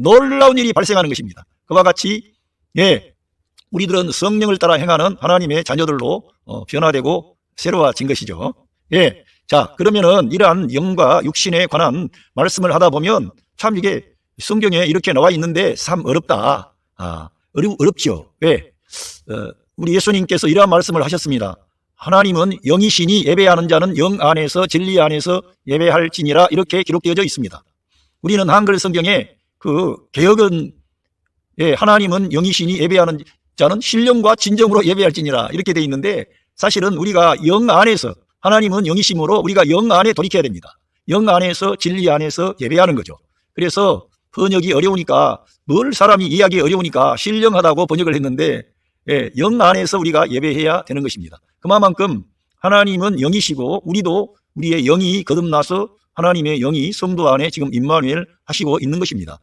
놀라운 일이 발생하는 것입니다. 그와 같이 예, 우리들은 성령을 따라 행하는 하나님의 자녀들로 어, 변화되고 새로워진 것이죠. 예. 자, 그러면은 이러한 영과 육신에 관한 말씀을 하다 보면 참 이게 성경에 이렇게 나와 있는데 참 어렵다. 아, 어렵, 어렵죠. 왜? 어, 우리 예수님께서 이러한 말씀을 하셨습니다. 하나님은 영이시니 예배하는 자는 영 안에서 진리 안에서 예배할지니라 이렇게 기록되어져 있습니다. 우리는 한글 성경에 그 개혁은 예, 하나님은 영이시니 예배하는 자는 신령과 진정으로 예배할지니라 이렇게 돼 있는데 사실은 우리가 영 안에서 하나님은 영이심으로 우리가 영 안에 돌이켜야 됩니다. 영 안에서 진리 안에서 예배하는 거죠. 그래서 번역이 어려우니까 뭘 사람이 이해하기 어려우니까 신령하다고 번역을 했는데 예, 영 안에서 우리가 예배해야 되는 것입니다. 그만큼 하나님은 영이시고 우리도 우리의 영이 거듭나서 하나님의 영이 성도 안에 지금 임마누엘 하시고 있는 것입니다.